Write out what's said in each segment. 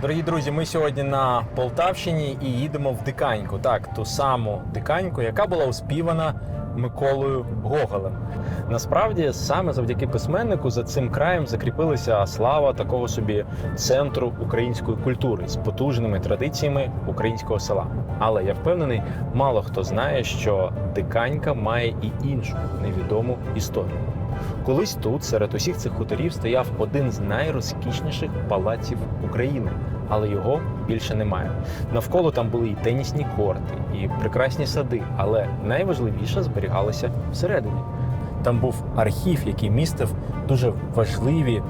Дорогі друзі, ми сьогодні на Полтавщині і їдемо в Диканьку. Так, ту саму Диканьку, яка була успівана Миколою Гоголем. Насправді, саме завдяки письменнику за цим краєм закріпилася слава такого собі центру української культури з потужними традиціями українського села. Але я впевнений, мало хто знає, що Диканька має і іншу невідому історію. Колись тут, серед усіх цих хуторів, стояв один з найрозкішніших палаців України, але його більше немає. Навколо там були і тенісні корти, і прекрасні сади, але найважливіше зберігалося всередині. Там був архів, який містив дуже важливі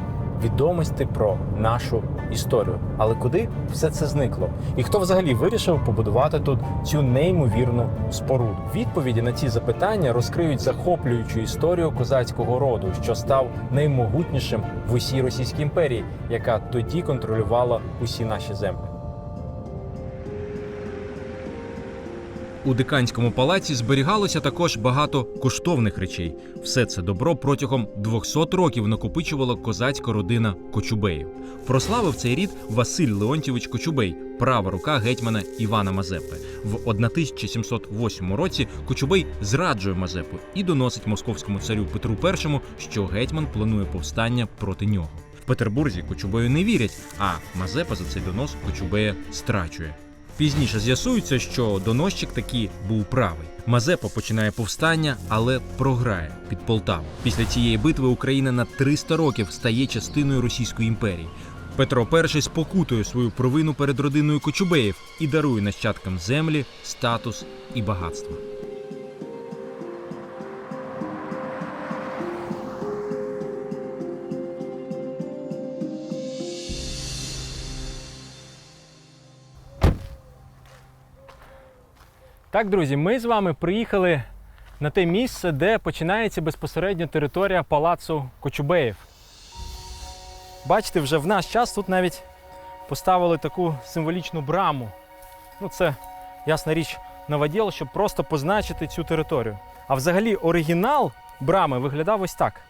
відомості про нашу історію. Але куди все це зникло? І хто взагалі вирішив побудувати тут цю неймовірну споруду? Відповіді на ці запитання розкриють захоплюючу історію козацького роду, що став наймогутнішим в усій Російській імперії, яка тоді контролювала усі наші землі. У диканському палаці зберігалося також багато коштовних речей. Все це добро протягом 200 років накопичувала козацька родина Кочубеїв. Прославив цей рід Василь Леонтьєвич Кочубей, права рука гетьмана Івана Мазепи. В 1708 році Кочубей зраджує Мазепу і доносить московському царю Петру І, що гетьман планує повстання проти нього. В Петербурзі Кочубею не вірять, а Мазепа за цей донос Кочубея страчує. Пізніше з'ясується, що доносчик таки був правий. Мазепа починає повстання, але програє під Полтаву. Після цієї битви Україна на 300 років стає частиною Російської імперії. Петро І спокутує свою провину перед родиною Кочубеїв і дарує нащадкам землі, статус і багатство. Так, друзі, ми з вами приїхали на те місце, де починається безпосередньо територія палацу Кочубеїв. Бачите, вже в наш час тут навіть поставили таку символічну браму. Ну, це ясна річ новоділ, щоб просто позначити цю територію. А взагалі оригінал брами виглядав ось так.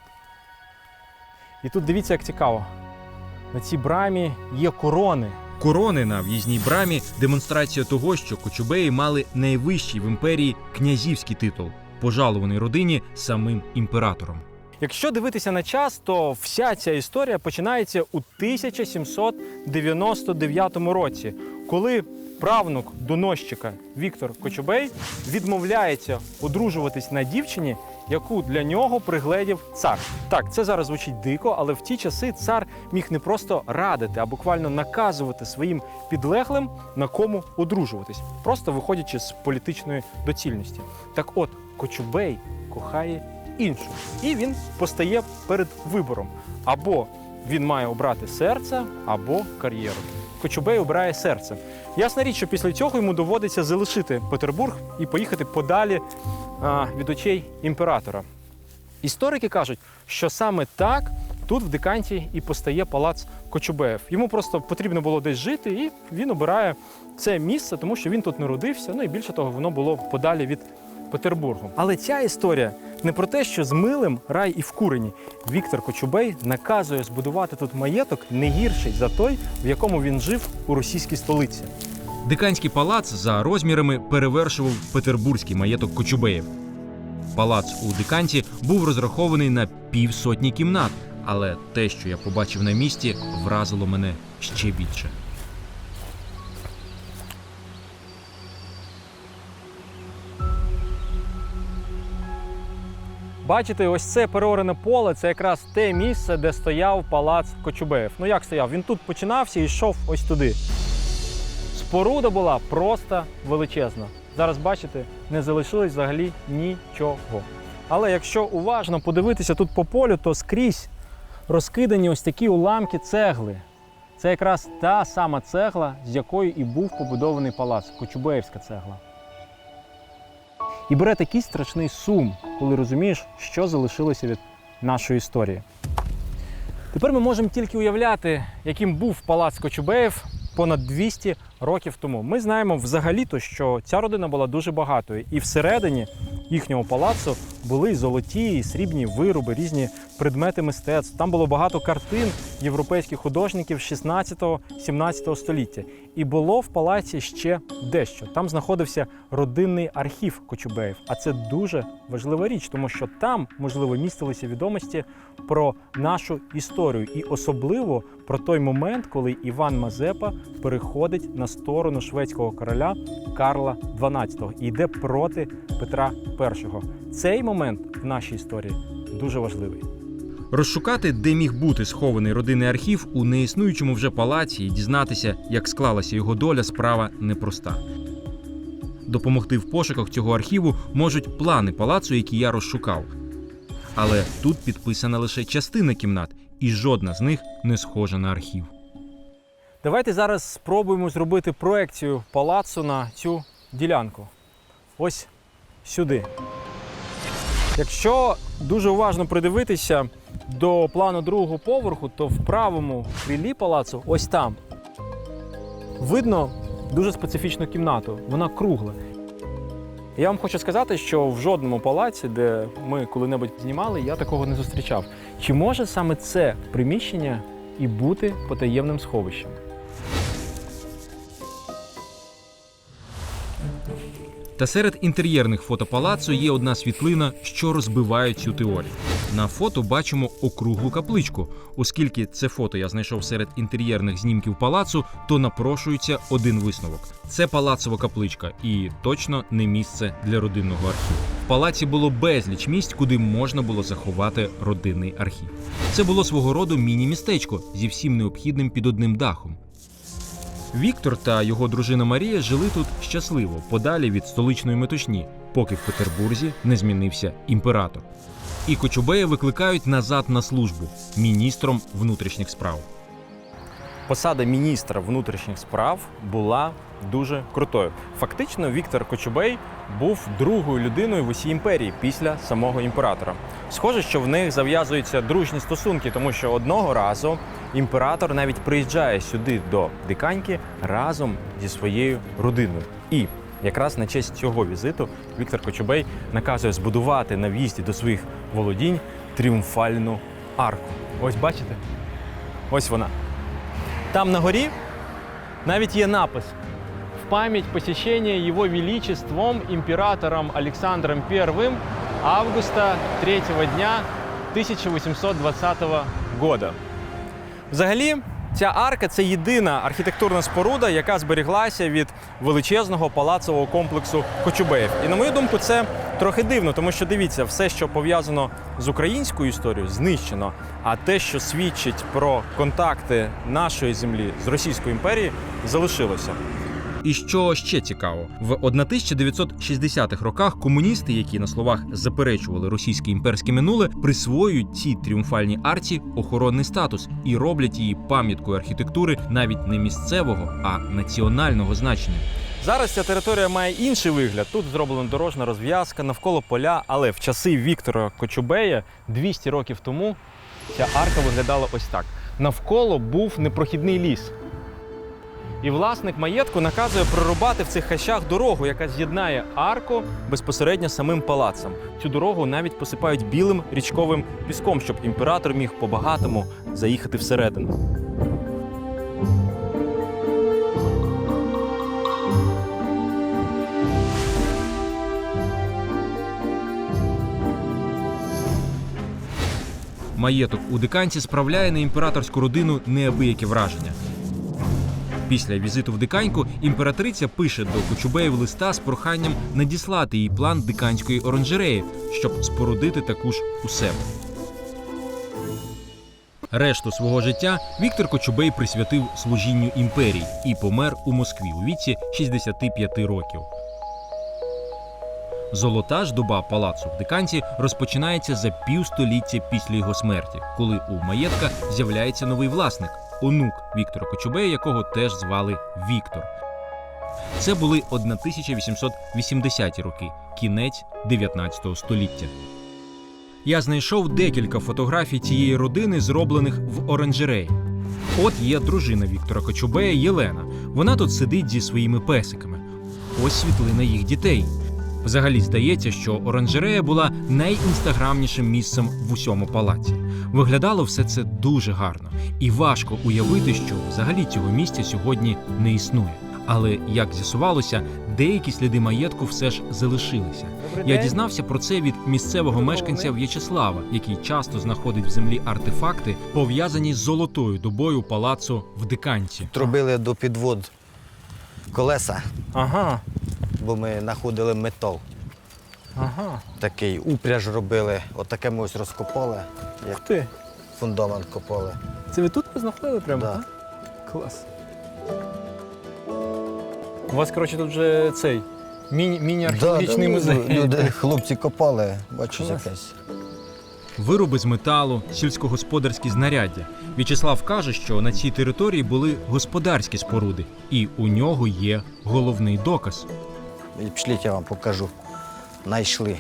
І тут дивіться, як цікаво. На цій брамі є корони. Корони на в'їзній брамі демонстрація того, що Кочубеї мали найвищий в імперії князівський титул, пожалований родині самим імператором. Якщо дивитися на час, то вся ця історія починається у 1799 році, коли правнук доносчика Віктор Кочубей відмовляється одружуватись на дівчині, яку для нього пригледів цар. Так, це зараз звучить дико, але в ті часи цар міг не просто радити, а буквально наказувати своїм підлеглим на кому одружуватись, просто виходячи з політичної доцільності. Так от, Кочубей кохає іншу. І він постає перед вибором: або він має обрати серце, або кар'єру. Кочубей обирає серце. Ясна річ, що після цього йому доводиться залишити Петербург і поїхати подалі а, від очей імператора. Історики кажуть, що саме так тут в Диканті і постає палац Кочубеєв. Йому просто потрібно було десь жити, і він обирає це місце, тому що він тут народився. Ну і більше того, воно було подалі від Петербургу. Але ця історія не про те, що з милим рай і вкурені. Віктор Кочубей наказує збудувати тут маєток не гірший за той, в якому він жив у російській столиці. Диканський палац за розмірами перевершував петербурзький маєток Кочубеїв. Палац у Диканті був розрахований на півсотні кімнат, але те, що я побачив на місці, вразило мене ще більше. Бачите, ось це переорене поле це якраз те місце, де стояв палац Кочубеїв. Ну як стояв? Він тут починався і йшов ось туди. Споруда була просто величезна. Зараз бачите, не залишилось взагалі нічого. Але якщо уважно подивитися тут по полю, то скрізь розкидані ось такі уламки цегли. Це якраз та сама цегла, з якої і був побудований палац Кочубеївська цегла. І бере такий страшний сум, коли розумієш, що залишилося від нашої історії. Тепер ми можемо тільки уявляти, яким був палац Кочубеєв понад 200 років тому. Ми знаємо взагалі-то, що ця родина була дуже багатою, і всередині їхнього палацу були золоті і срібні вироби, різні предмети мистецтв. Там було багато картин європейських художників 16-17 століття. І було в палаці ще дещо. Там знаходився родинний архів Кочубеїв. А це дуже важлива річ, тому що там, можливо, містилися відомості про нашу історію, і особливо про той момент, коли Іван Мазепа переходить на сторону шведського короля Карла XII і йде проти Петра І. Цей момент в нашій історії дуже важливий. Розшукати, де міг бути схований родинний архів у неіснуючому вже палаці і дізнатися, як склалася його доля, справа непроста. Допомогти в пошуках цього архіву можуть плани палацу, які я розшукав. Але тут підписана лише частина кімнат, і жодна з них не схожа на архів. Давайте зараз спробуємо зробити проекцію палацу на цю ділянку. Ось сюди. Якщо дуже уважно придивитися до плану другого поверху, то в правому крилі палацу, ось там, видно дуже специфічну кімнату. Вона кругла. Я вам хочу сказати, що в жодному палаці, де ми коли-небудь знімали, я такого не зустрічав. Чи може саме це приміщення і бути потаємним сховищем? Та серед інтер'єрних фото палацу є одна світлина, що розбиває цю теорію. На фото бачимо округлу капличку. Оскільки це фото я знайшов серед інтер'єрних знімків палацу, то напрошується один висновок: це палацова капличка, і точно не місце для родинного архіву. В палаці було безліч місць, куди можна було заховати родинний архів. Це було свого роду міні-містечко зі всім необхідним під одним дахом. Віктор та його дружина Марія жили тут щасливо, подалі від столичної метушні, поки в Петербурзі не змінився імператор. І Кочубея викликають назад на службу міністром внутрішніх справ. посада міністра внутрішніх справ була дуже крутою. Фактично, Віктор Кочубей був другою людиною в усій імперії після самого імператора. Схоже, що в них зав'язуються дружні стосунки, тому що одного разу імператор навіть приїжджає сюди до Диканьки разом зі своєю родиною. І якраз на честь цього візиту Віктор Кочубей наказує збудувати на в'їзді до своїх володінь тріумфальну арку. Ось бачите? Ось вона. Там на горі навіть є напис память посещения Его Величеством императором Александром I августа 3 дня 1820 года. Взагалі, ця арка це єдина архітектурна споруда, яка зберіглася від величезного палацового комплексу Кочубеїв. І на мою думку, це трохи дивно, тому що дивіться, все, що пов'язано з українською історією, знищено. А те, що свідчить про контакти нашої землі з Російською імперією, залишилося. І що ще цікаво, в 1960-х роках комуністи, які на словах заперечували російське імперське минуле, присвоюють цій тріумфальній арці охоронний статус і роблять її пам'яткою архітектури навіть не місцевого, а національного значення. Зараз ця територія має інший вигляд. Тут зроблена дорожна розв'язка навколо поля, але в часи Віктора Кочубея 200 років тому ця арка виглядала ось так. Навколо був непрохідний ліс. І власник маєтку наказує прорубати в цих хащах дорогу, яка з'єднає арку безпосередньо самим палацем. Цю дорогу навіть посипають білим річковим піском, щоб імператор міг по-багатому заїхати всередину. Маєток у диканці справляє на імператорську родину неабияке враження. Після візиту в диканьку імператриця пише до Кочубеїв листа з проханням надіслати їй план диканської оранжереї, щоб спорудити таку ж у себе. Решту свого життя Віктор Кочубей присвятив служінню імперії і помер у Москві у віці 65 років. Золота ж доба палацу в диканці розпочинається за півстоліття після його смерті, коли у маєтка з'являється новий власник, онук Віктора Кочубея, якого теж звали Віктор. Це були 1880-ті роки, кінець 19 століття. Я знайшов декілька фотографій цієї родини, зроблених в оранжереї. От є дружина Віктора Кочубея Єлена. Вона тут сидить зі своїми песиками. Ось світлина їх дітей. Взагалі здається, що оранжерея була найінстаграмнішим місцем в усьому палаці. Виглядало все це дуже гарно, і важко уявити, що взагалі цього місця сьогодні не існує. Але як з'ясувалося, деякі сліди маєтку все ж залишилися. Я дізнався про це від місцевого мешканця В'ячеслава, який часто знаходить в землі артефакти, пов'язані з золотою добою палацу в Диканці. Робили до підвод колеса, Ага, бо ми знаходили метал. ага. Такий упряж робили, отаке ми ось розкопали, Ух ти. фундамент копали. Це ви тут знаходили прямо? Да. так? Клас. У вас, коротше, тут вже цей міні- міні-археологічний ну, музей. Люди, хлопці копали, бачу, Клас. якесь. Вироби з металу, сільськогосподарські знаряддя. В'ячеслав каже, що на цій території були господарські споруди, і у нього є головний доказ. Пішліть, я вам покажу. Найшли.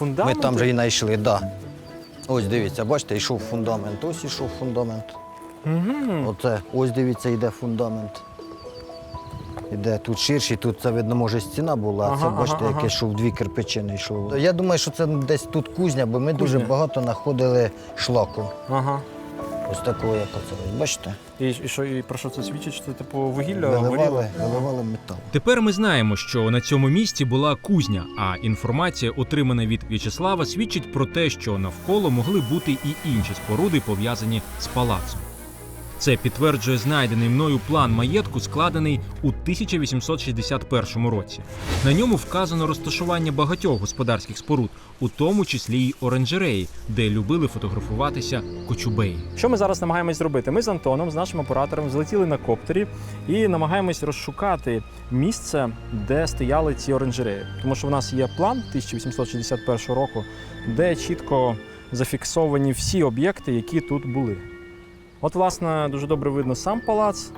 Ми там вже і знайшли, так. Да. Ось дивіться, бачите, йшов фундамент, ось ішов фундамент. Угу. Оце, ось дивіться, йде фундамент. Іде тут ширший, тут це видно, може, стіна була, а це Ага, бачите, ага, яке ага. йшов дві кирпичини йшов. Я думаю, що це десь тут кузня, бо ми дуже Кузня. багато знаходили шлаку. Ага. Ось такого, як оце. ось, Бачите? І, і що, і про що це свідчить? Що це типу вугілля Виливали, виливали метал. Тепер ми знаємо, що на цьому місці була кузня, а інформація, отримана від В'ячеслава, свідчить про те, що навколо могли бути і інші споруди, пов'язані з палацом. Це підтверджує знайдений мною план маєтку, складений у 1861 році. На ньому вказано розташування багатьох господарських споруд, у тому числі й оранжереї, де любили фотографуватися кочубеї. Що ми зараз намагаємось зробити? Ми з Антоном, з нашим оператором, злетіли на коптері і намагаємось розшукати місце, де стояли ці оранжереї. Тому що в нас є план 1861 року, де чітко зафіксовані всі об'єкти, які тут були. От, власне, дуже добре видно сам палац,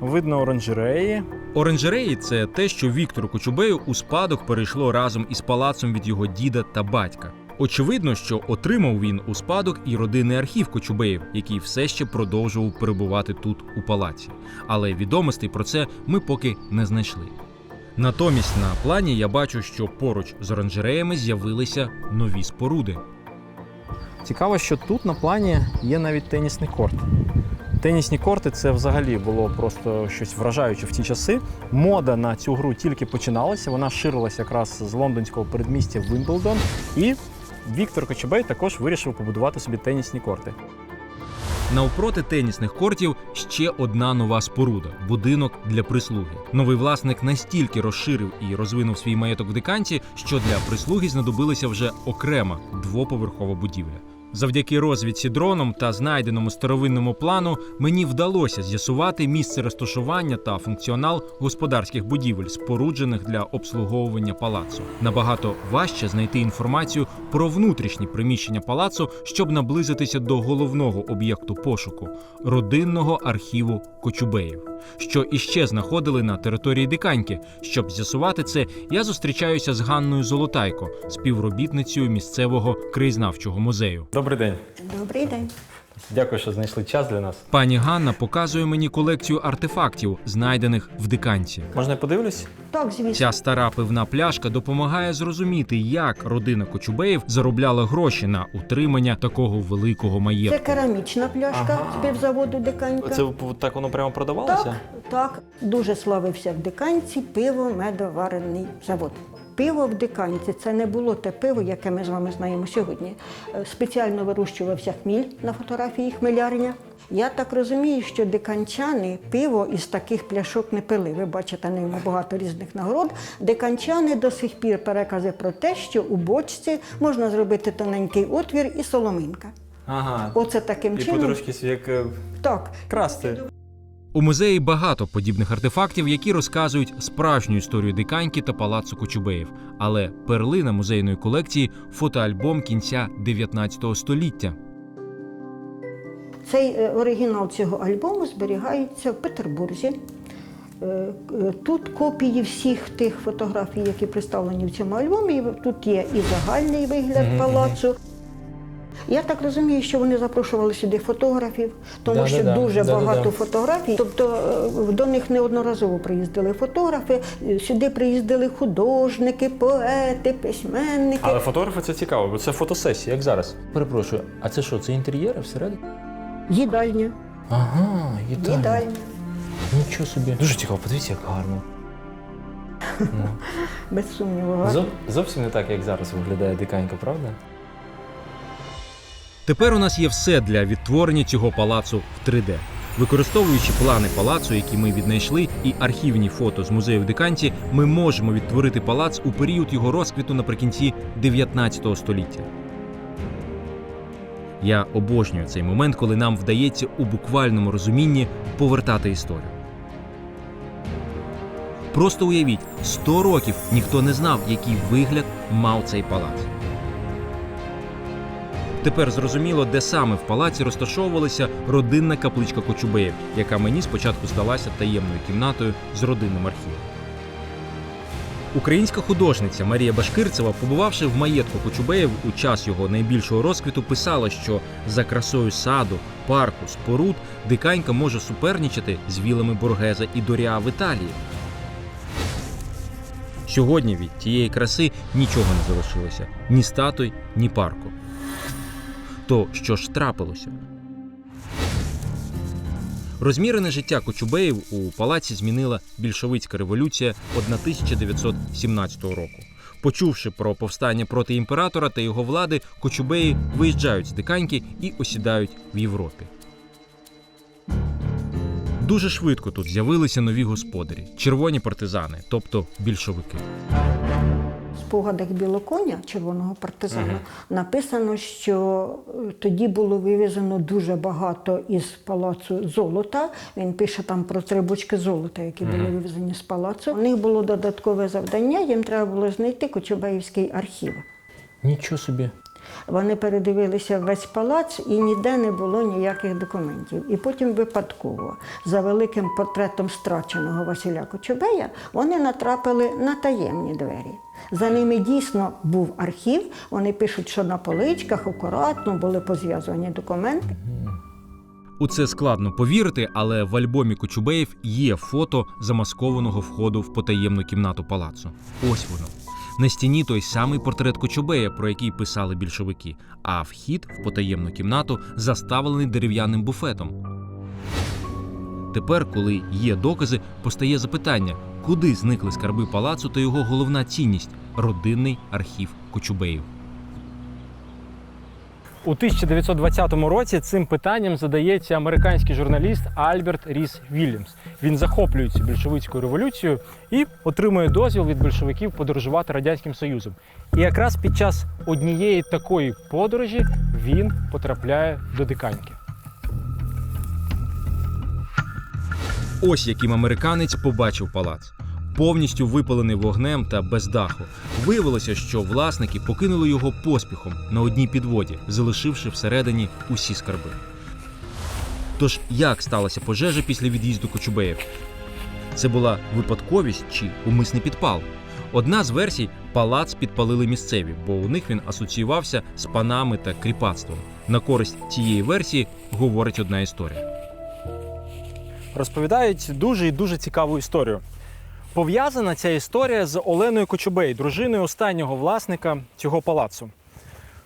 видно оранжереї. Оранжереї це те, що Віктору Кочубею у спадок перейшло разом із палацом від його діда та батька. Очевидно, що отримав він у спадок і родинний архів Кочубеїв, який все ще продовжував перебувати тут у палаці. Але відомостей про це ми поки не знайшли. Натомість на плані я бачу, що поруч з оранжереями з'явилися нові споруди. Цікаво, що тут на плані є навіть тенісний корт. Тенісні корти це взагалі було просто щось вражаюче в ті часи. Мода на цю гру тільки починалася. Вона ширилася якраз з лондонського передмістя Вимблдон. І Віктор Кочубей також вирішив побудувати собі тенісні корти. Навпроти тенісних кортів ще одна нова споруда будинок для прислуги. Новий власник настільки розширив і розвинув свій маєток в диканці, що для прислуги знадобилася вже окрема двоповерхова будівля. Завдяки розвідці дроном та знайденому старовинному плану мені вдалося з'ясувати місце розташування та функціонал господарських будівель, споруджених для обслуговування палацу. Набагато важче знайти інформацію про внутрішні приміщення палацу, щоб наблизитися до головного об'єкту пошуку родинного архіву Кочубеїв, що іще знаходили на території Диканьки. Щоб з'ясувати це, я зустрічаюся з Ганною Золотайко, співробітницею місцевого краєзнавчого музею. Добрий день. Добрий день. Дякую, що знайшли час для нас. Пані Ганна показує мені колекцію артефактів, знайдених в Диканці. Можна я подивлюсь? Так, звісно. Ця стара пивна пляшка допомагає зрозуміти, як родина Кочубеїв заробляла гроші на утримання такого великого Це маєтку. керамічна пляшка Ага. з півзаводу Диканька. Це так воно прямо продавалося? Так, так. Дуже славився в Диканці пиво медоварений завод. Пиво в Диканці це не було те пиво, яке ми з вами знаємо сьогодні. Е, Спеціально вирощувався хміль на фотографії хмелярня. Я так розумію, що диканчани пиво із таких пляшок не пили. Ви бачите, на ньому багато різних нагород. Диканчани до сих пір перекази про те, що у бочці можна зробити тоненький отвір і соломинка. Ага. Оце таким І чином. потрошки як е, Так, красти. У музеї багато подібних артефактів, які розказують справжню історію диканьки та палацу Кочубеїв. Але перлина музейної колекції фотоальбом кінця 19 століття. Цей е, оригінал цього альбому зберігається в Петербурзі. Е, е, Тут копії всіх тих фотографій, які представлені в цьому альбомі. Тут є і загальний вигляд палацу. Я так розумію, що вони запрошували сюди фотографів, тому Да-да-да, що дуже да-да-да. багато фотографій. Тобто е, до них неодноразово приїздили фотографи, е, сюди приїздили художники, поети, письменники. Але фотографи це цікаво, бо це фотосесія, як зараз. Перепрошую, а це що, це інтер'єри всередині? Їдальня, Ага, їдальня. їдальня. Нічого собі. Дуже цікаво, подивіться, як гарно. Без сумніву. гарно. Зо- зовсім не так, як зараз виглядає диканька, правда? Тепер у нас є все для відтворення цього палацу в 3D. Використовуючи плани палацу, які ми віднайшли, і архівні фото з музею в Диканті, ми можемо відтворити палац у період його розквіту наприкінці 19 століття. Я обожнюю цей момент, коли нам вдається у буквальному розумінні повертати історію. Просто уявіть, 100 років ніхто не знав, який вигляд мав цей палац. Тепер зрозуміло, де саме в палаці розташовувалася родинна капличка Кочубеїв, яка мені спочатку здалася таємною кімнатою з родинним архівом. Українська художниця Марія Башкирцева, побувавши в маєтку Кочубеїв у час його найбільшого розквіту, писала, що за красою саду, парку, споруд диканька може суперничати з вілами Боргеза і Доріа в Італії. Сьогодні від тієї краси нічого не залишилося ні статуй, ні парку. То що ж трапилося? Розмірене життя Кочубеїв у палаці змінила більшовицька революція 1917 року. Почувши про повстання проти імператора та його влади, Кочубеї виїжджають з Диканьки і осідають в Європі. Дуже швидко тут з'явилися нові господарі червоні партизани, тобто більшовики. Спогадах білоконя, червоного партизана, написано, що е, тоді було вивезено дуже багато із палацу золота. Він пише там про три бочки золота, які були вивезені з палацу. У них було додаткове завдання, їм треба було знайти Кочубеївський архів. Нічого собі. Вони передивилися весь палац і ніде не було ніяких документів. І потім випадково, за великим портретом страченого Василя Кочубея, вони натрапили на таємні двері. За ними дійсно був архів. Вони пишуть, що на поличках акуратно були позв'язані документи. У це складно повірити, але в альбомі Кочубеїв є фото замаскованого входу в потаємну кімнату палацу. Ось воно. На стіні той самий портрет Кочубея, про який писали більшовики, а вхід в потаємну кімнату заставлений дерев'яним буфетом. Тепер, коли є докази, постає запитання, куди зникли скарби палацу та його головна цінність родинний архів Кочубеїв. У 1920 році цим питанням задається американський журналіст Альберт Ріс Вільямс. Він захоплюється більшовицькою революцією і отримує дозвіл від большевиків подорожувати радянським союзом. І якраз під час однієї такої подорожі він потрапляє до диканьки. Ось яким американець побачив палац. Повністю випалений вогнем та без даху. Виявилося, що власники покинули його поспіхом на одній підводі, залишивши всередині усі скарби. Тож як сталася пожежа після від'їзду Кочубеїв? Це була випадковість чи умисний підпал? Одна з версій палац підпалили місцеві, бо у них він асоціювався з панами та кріпацтвом. На користь цієї версії говорить одна історія. розповідають дуже і дуже цікаву історію. Пов'язана ця історія з Оленою Кочубей, дружиною останнього власника цього палацу.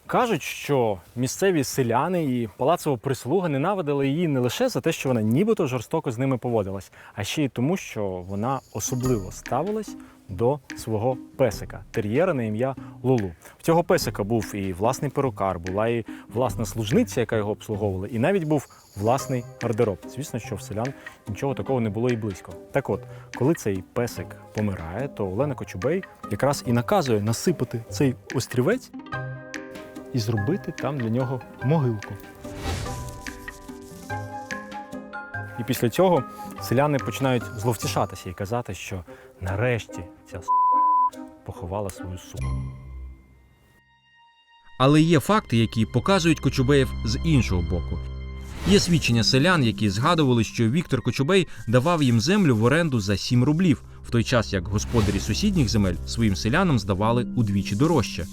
Кажуть, що місцеві селяни і палацова прислуга ненавидили її не лише за те, що вона нібито жорстоко з ними поводилась, а ще й тому, що вона особливо ставилась до свого песика, тер'єра на ім'я Лулу. В цього песика був і власний перукар, була і власна служниця, яка його обслуговувала, і навіть був власний гардероб. Звісно, що в селян нічого такого не було і близько. Так от, коли цей песик помирає, то Олена Кочубей якраз і наказує насипати цей острівець і зробити там для нього могилку. І після цього селяни починають зловтішатися і казати, що нарешті ця с** поховала свою суку. Але є факти, які показують Кочубеїв з іншого боку. Є свідчення селян, які згадували, що Віктор Кочубей давав їм землю в оренду за 7 рублів, в той час як господарі сусідніх земель своїм селянам здавали удвічі дорожче.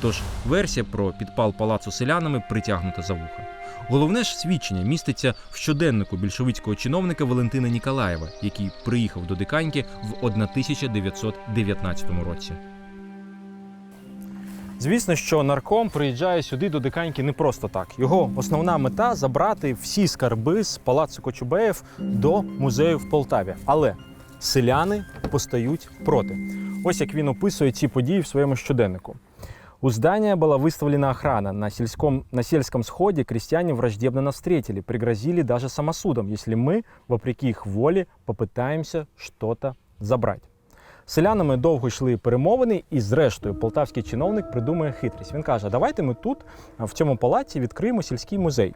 Тож версія про підпал палацу селянами притягнута за вуха. Головне ж свідчення міститься в щоденнику більшовицького чиновника Валентина Ніколаєва, який приїхав до Диканьки в 1919 році. Звісно, що нарком приїжджає сюди до Диканьки не просто так. Його основна мета забрати всі скарби з палацу Кочубеїв до музею в Полтаві. Але селяни постають проти. Ось як він описує ці події в своєму щоденнику. У здания была выставлена охрана. На сельском, на сельском сходе крестьяне враждебно нас встретили, пригрозили даже самосудом, если мы, вопреки их воле, попытаемся что-то забрать. З Селянами довго йшли перемовини, і зрештою полтавський чиновник придумує хитрість. Він каже: давайте ми тут, в цьому палаці, відкриємо сільський музей.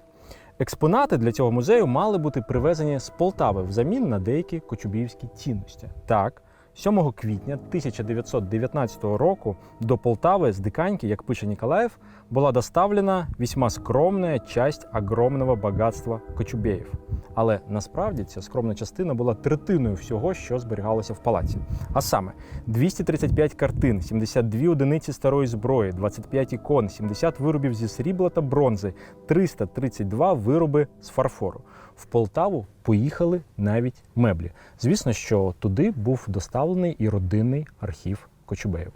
Експонати для цього музею мали бути привезені з Полтави взамін на деякі кочубівські цінності. Так, 7 квітня 1919 року до Полтави з Диканьки, як пише Ніколаєв, була доставлена весьма скромна часть огромного багатства Кочубеїв. Але насправді ця скромна частина була третиною всього, що зберігалося в палаці. А саме 235 картин, 72 одиниці старої зброї, 25 ікон, 70 виробів зі срібла та бронзи, 332 вироби з фарфору. В Полтаву поїхали навіть меблі. Звісно, що туди був доставлений і родинний архів Кочубеїв.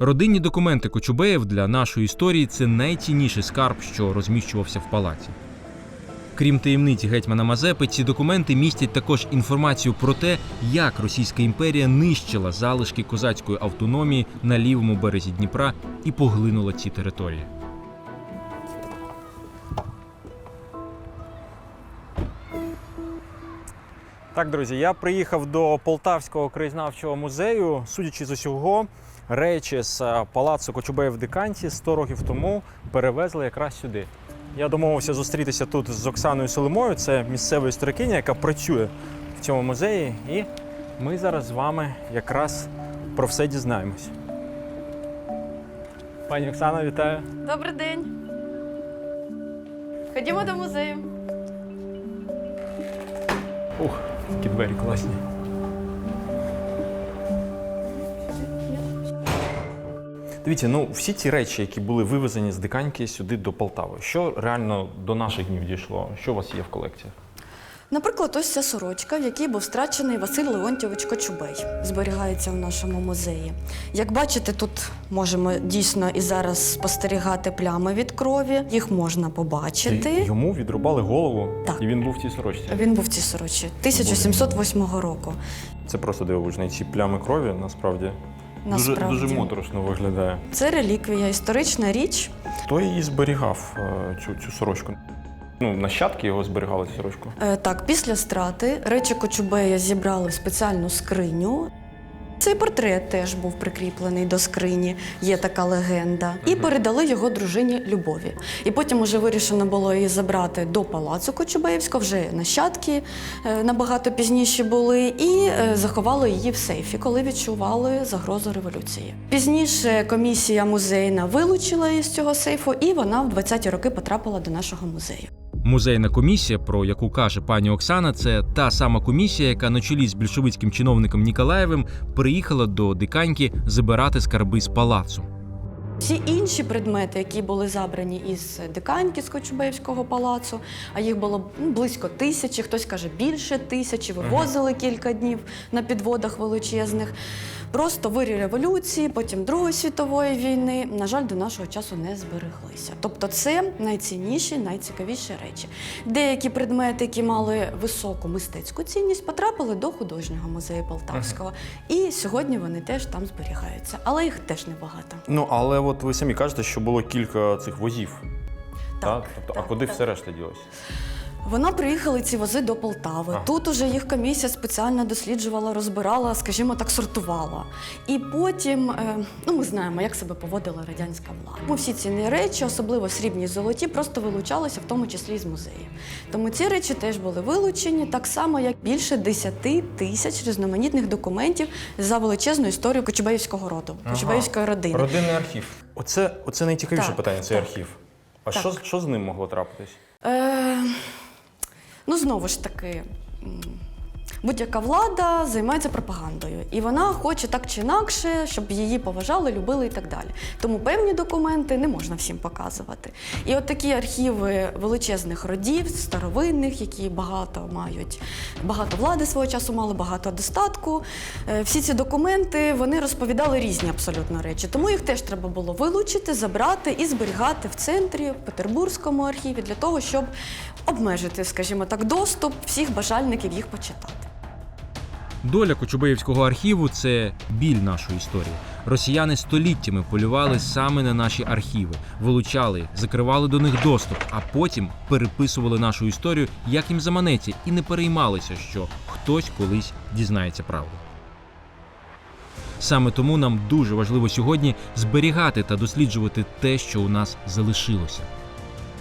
Родинні документи Кочубеїв для нашої історії це найцінніший скарб, що розміщувався в палаці. Крім таємниці гетьмана Мазепи, ці документи містять також інформацію про те, як Російська імперія нищила залишки козацької автономії на лівому березі Дніпра і поглинула ці території. Так, друзі, я приїхав до Полтавського краєзнавчого музею. Судячи з усього, речі з е, палацу Кочубеїв в Диканті 100 років тому перевезли якраз сюди. Я домовився зустрітися тут з Оксаною Соломою, це місцева історикиня, яка працює в цьому музеї. І ми зараз з вами якраз про все дізнаємось. Пані Оксана, вітаю. Добрий день. Ходімо до музею. Ух, які двері класні. Дивіться, ну всі ці речі, які були вивезені з Диканьки сюди до Полтави, що реально до наших днів дійшло? Що у вас є в колекціях? Наприклад, ось ця сорочка, в якій був страчений Василь Леонтьович Кочубей, зберігається в нашому музеї. Як бачите, тут можемо дійсно і зараз спостерігати плями від крові. Їх можна побачити. Йому відрубали голову, Так. і він був в цій сорочці. Він був в цій сорочці 1708 року. Це просто дивовижно. Ці плями крові насправді, дуже, Насправді. дуже моторошно виглядає. Це реліквія, історична річ. Хто її зберігав, е, цю, цю сорочку? Ну, нащадки його зберігали цю сорочку. Е, Так, після страти речі Кочубея зібрали в спеціальну скриню. Цей портрет теж був прикріплений до скрині, є така легенда. І передали його дружині Любові. І потім уже вирішено було її забрати до палацу Кочубеївського, вже нащадки е, набагато пізніші були, і е, заховали її в сейфі, коли відчували загрозу революції. Пізніше комісія музейна вилучила її з цього сейфу, і вона в 20-ті роки потрапила до нашого музею. Музейна комісія, про яку каже пані Оксана, це та сама комісія, яка на чолі з більшовицьким чиновником Ніколаєвим приїхала до Диканьки забирати скарби з палацу. Всі інші предмети, які були забрані із Диканьки з Кочубеївського палацу, а їх було ну, близько тисячі, хтось каже більше тисячі, вивозили кілька днів на підводах величезних. Просто вирі революції, потім Другої світової війни, на жаль, до нашого часу не збереглися. Тобто, це найцінніші, найцікавіші речі. Деякі предмети, які мали високу мистецьку цінність, потрапили до художнього музею Полтавського. І сьогодні вони теж там зберігаються, але їх теж небагато. Ну, але от ви самі кажете, що було кілька цих возів. Так, Тобто, так, а куди так. все решта ділося? Вона приїхали ці вози до Полтави. Ага. Тут уже їх комісія спеціально досліджувала, розбирала, скажімо так, сортувала. І потім, е, ну ми знаємо, як себе поводила радянська влада. Тому всі ці речі, особливо срібні і золоті, просто вилучалися, в тому числі і з музею. Тому ці речі теж були вилучені, так само як більше 10 тисяч різноманітних документів за величезну історію Кочубеївського роду, Кочубеївської родини. Родинний архів. Оце, оце найцікавіше Так, питання, цей так. архів. А Так. що, що з ним могло трапитись? Е, ну, знову ж таки, будь-яка влада займається пропагандою, і вона хоче так чи інакше, щоб її поважали, любили і так далі. Тому певні документи не можна всім показувати. І от такі архіви величезних родів, старовинних, які багато мають, багато влади свого часу мали, багато достатку. Е, Всі ці документи вони розповідали різні абсолютно речі. Тому їх теж треба було вилучити, забрати і зберігати в центрі, в Петербурзькому архіві, для того, щоб обмежити, скажімо так, доступ всіх бажальників їх почитати. Доля Кочубеївського архіву це біль нашої історії. Росіяни століттями полювали саме на наші архіви, вилучали, закривали до них доступ, а потім переписували нашу історію, як їм заманеться, і не переймалися, що хтось колись дізнається правду. Саме тому нам дуже важливо сьогодні зберігати та досліджувати те, що у нас залишилося.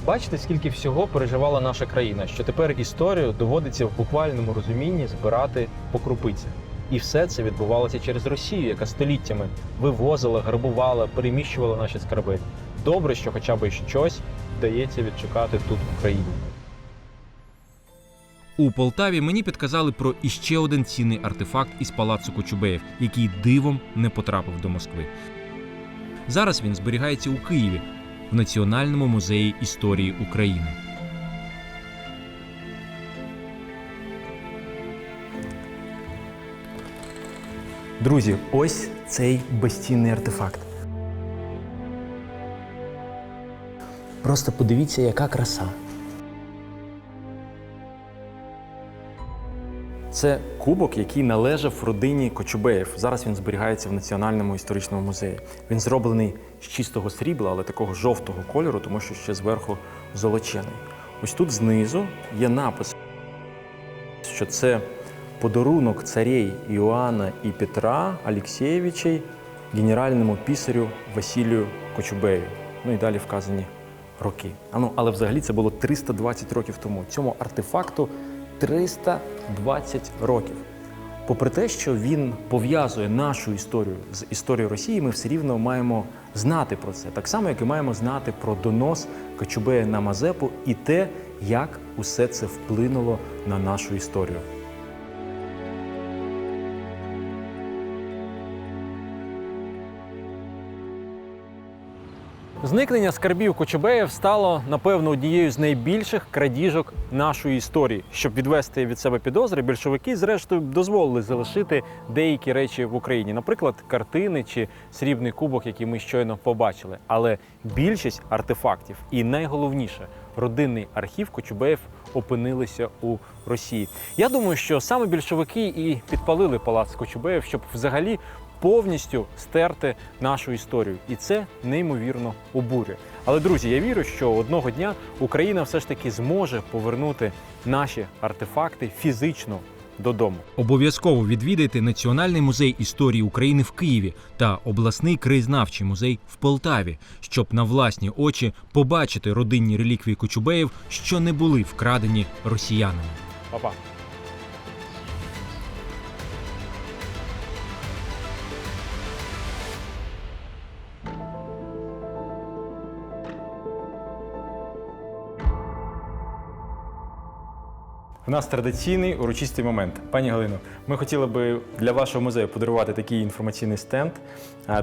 Бачите, скільки всього переживала наша країна, що тепер історію доводиться в буквальному розумінні збирати по крупицях. І все це відбувалося через Росію, яка століттями вивозила, грабувала, переміщувала наші скарби. Добре, що хоча б щось вдається відшукати тут в Україні. У Полтаві мені підказали про іще один цінний артефакт із палацу Кочубеїв, який дивом не потрапив до Москви. Зараз він зберігається у Києві в Національному музеї історії України. Друзі, ось цей безцінний артефакт. Просто подивіться, яка краса. Це кубок, який належав родині Кочубеїв. Зараз він зберігається в Національному історичному музеї. Він зроблений з чистого срібла, але такого жовтого кольору, тому що ще зверху золочений. Ось тут знизу є напис, що це подарунок царей Іоанна і Петра Алексєєвичей генеральному пісарю Василію Кочубею. Ну і далі вказані роки. А ну, але взагалі це було 320 років тому. Цьому артефакту 320 років. Попри те, що він пов'язує нашу історію з історією Росії, ми все рівно маємо знати про це. Так само, як і маємо знати про донос Кочубея на Мазепу і те, як усе це вплинуло на нашу історію. Зникнення скарбів Кочубеїв стало, напевно, однією з найбільших крадіжок нашої історії. Щоб відвести від себе підозри, більшовики, зрештою, дозволили залишити деякі речі в Україні, наприклад, картини чи срібний кубок, який ми щойно побачили. Але більшість артефактів і найголовніше родинний архів Кочубеїв опинилися у Росії. Я думаю, що саме більшовики і підпалили палац Кочубеїв, щоб взагалі повністю стерти нашу історію, і це неймовірно обурює. Але друзі, я вірю, що одного дня Україна все ж таки зможе повернути наші артефакти фізично додому. Обов'язково відвідайте Національний музей історії України в Києві та обласний краєзнавчий музей в Полтаві, щоб на власні очі побачити родинні реліквії Кочубеїв, що не були вкрадені росіянами. Па-па! У нас традиційний урочистий момент. Пані Галино, ми хотіли би для вашого музею подарувати такий інформаційний стенд,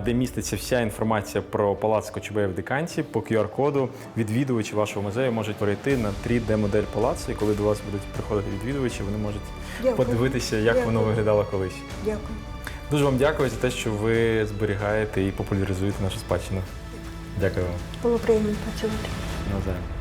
де міститься вся інформація про палац Кочубея в Диканці. По QR-коду відвідувачі вашого музею можуть перейти на 3D-модель палацу, і коли до вас будуть приходити відвідувачі, вони можуть Дякую. подивитися, як воно виглядало колись. Дякую. Дуже вам дякую за те, що ви зберігаєте і популяризуєте нашу спадщину. Дякую вам. Було приємно працювати. Навзаєм.